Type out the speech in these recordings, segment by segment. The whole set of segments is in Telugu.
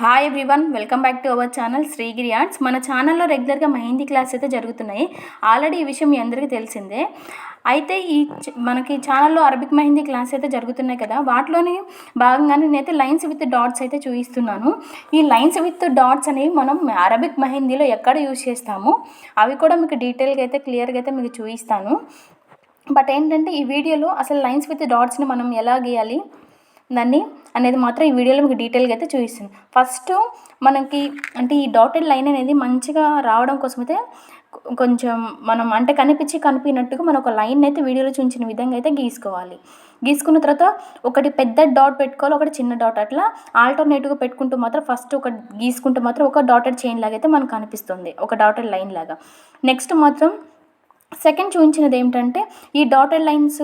Hi everyone welcome back to our channel Srigiri arts మన ఛానల్లో రెగ్యులర్గా మెహందీ క్లాస్ అయితే జరుగుతున్నాయి. ఆల్రెడీ ఈ విషయం మీ అందరికీ తెలిసిందే. అయితే ఈ మనకి ఛానల్లో అరబిక్ మెహందీ క్లాస్ అయితే జరుగుతున్నాయి కదా. వాటిలోని భాగంగానే నేనైతే లైన్స్ విత్ డాట్స్ అయితే చూపిస్తున్నాను. ఈ లైన్స్ విత్ డాట్స్ అనేవి మనం అరబిక్ మెహందీలో ఎక్కడ యూజ్ చేస్తాము అవి కూడా మీకు డీటెయిల్గా అయితే క్లియర్గా అయితే మీకు చూపిస్తాను. బట్ ఏంటంటే ఈ వీడియోలో అసలు లైన్స్ విత్ డాట్స్ని మనం ఎలా గీయాలి? దాన్ని అనేది మాత్రం ఈ వీడియోలో మీకు డీటెయిల్గా అయితే చూపిస్తుంది. ఫస్ట్ మనకి అంటే ఈ డాటెడ్ లైన్ అనేది మంచిగా రావడం కోసం అయితే కొంచెం మనం అంటే కనిపించి కనిపినట్టుగా మనం ఒక లైన్ అయితే వీడియోలో చూపించిన విధంగా అయితే గీసుకోవాలి. గీసుకున్న తర్వాత ఒకటి పెద్ద డాట్ పెట్టుకోవాలి ఒకటి చిన్న డాట్ అట్లా ఆల్టర్నేటివ్గా పెట్టుకుంటూ మాత్రం ఫస్ట్ ఒక గీసుకుంటూ మాత్రం ఒక డాటెడ్ చైన్ లాగా అయితే మనకు కనిపిస్తుంది. ఒక డాటెడ్ లైన్ లాగా. నెక్స్ట్ మాత్రం సెకండ్ చూపించినది ఏంటంటే ఈ డాటెడ్ లైన్స్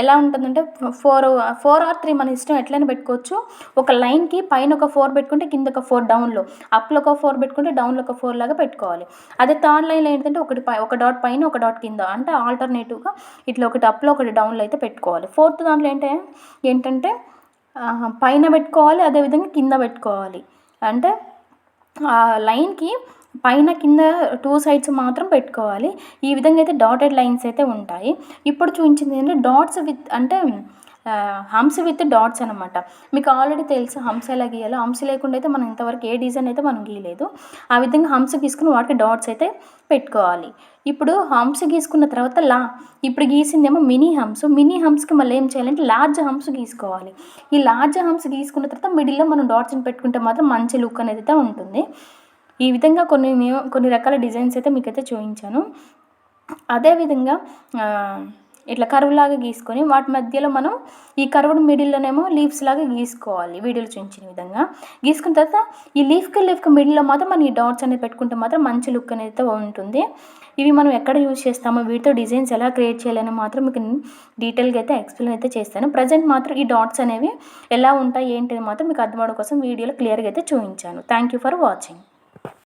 ఎలా ఉంటుందంటే ఫోర్ ఫోర్ ఆర్ త్రీ మన ఇష్టం ఎట్లయినా పెట్టుకోవచ్చు. ఒక లైన్కి పైన ఒక ఫోర్ పెట్టుకుంటే కింద ఒక ఫోర్ డౌన్లో అప్లో ఒక ఫోర్ పెట్టుకుంటే డౌన్లో ఒక ఫోర్ లాగా పెట్టుకోవాలి. అదే థర్డ్ లైన్లో ఏంటంటే ఒకటి పై ఒక డాట్ పైన ఒక డాట్ కింద అంటే ఆల్టర్నేటివ్గా ఇట్లా ఒకటి అప్లో ఒకటి డౌన్లో అయితే పెట్టుకోవాలి. ఫోర్త్ దాంట్లో ఏంటంటే ఏంటంటే పైన పెట్టుకోవాలి అదేవిధంగా కింద పెట్టుకోవాలి. అంటే ఆ లైన్కి పైన కింద టూ సైడ్స్ మాత్రం పెట్టుకోవాలి. ఈ విధంగా అయితే డాటెడ్ లైన్స్ అయితే ఉంటాయి. ఇప్పుడు చూపించింది ఏంటంటే డాట్స్ విత్ అంటే హంస విత్ డాట్స్ అనమాట మీకు ఆల్రెడీ తెలుసు హంస ఎలా గీయాలో. హంస లేకుండా అయితే మనం ఇంతవరకు ఏ డిజైన్ అయితే మనం గీయలేదు. ఆ విధంగా హంస గీసుకుని వాటికి డాట్స్ అయితే పెట్టుకోవాలి. ఇప్పుడు హంస గీసుకున్న తర్వాత లా. ఇప్పుడు గీసిందేమో మినీ హంస్ మినీ హంస్కి మళ్ళీ ఏం చేయాలంటే లార్జ్ హంస్ గీసుకోవాలి. ఈ లార్జ్ హంస్ గీసుకున్న తర్వాత మిడిల్లో మనం డాట్స్ని పెట్టుకుంటే మాత్రం మంచి లుక్ అనేది అయితే ఉంటుంది. ఈ విధంగా కొన్ని కొన్ని రకాల డిజైన్స్ అయితే మీకైతే చూపించాను. అదేవిధంగా ఇట్లా కరువు లాగా గీసుకొని వాటి మధ్యలో మనం ఈ కరువుడు మిడిల్లోనేమో లీవ్స్ లాగా గీసుకోవాలి వీడియోలు చూపించిన విధంగా. గీసుకున్న తర్వాత ఈ లీఫ్కి లీఫ్కి మిడిల్లో మాత్రం మనం ఈ డాట్స్ అనేది పెట్టుకుంటే మాత్రం మంచి లుక్ అనేది అయితే ఉంటుంది. ఇవి మనం ఎక్కడ యూజ్ చేస్తామో వీటితో డిజైన్స్ ఎలా క్రియేట్ చేయాలని మాత్రం మీకు డీటెయిల్గా అయితే ఎక్స్ప్లెయిన్ అయితే చేస్తాను. ప్రజెంట్ మాత్రం ఈ డాట్స్ అనేవి ఎలా ఉంటాయి ఏంటి అని మాత్రం మీకు అర్థమవడం కోసం వీడియోలో క్లియర్గా అయితే చూపించాను. Thank you for watching.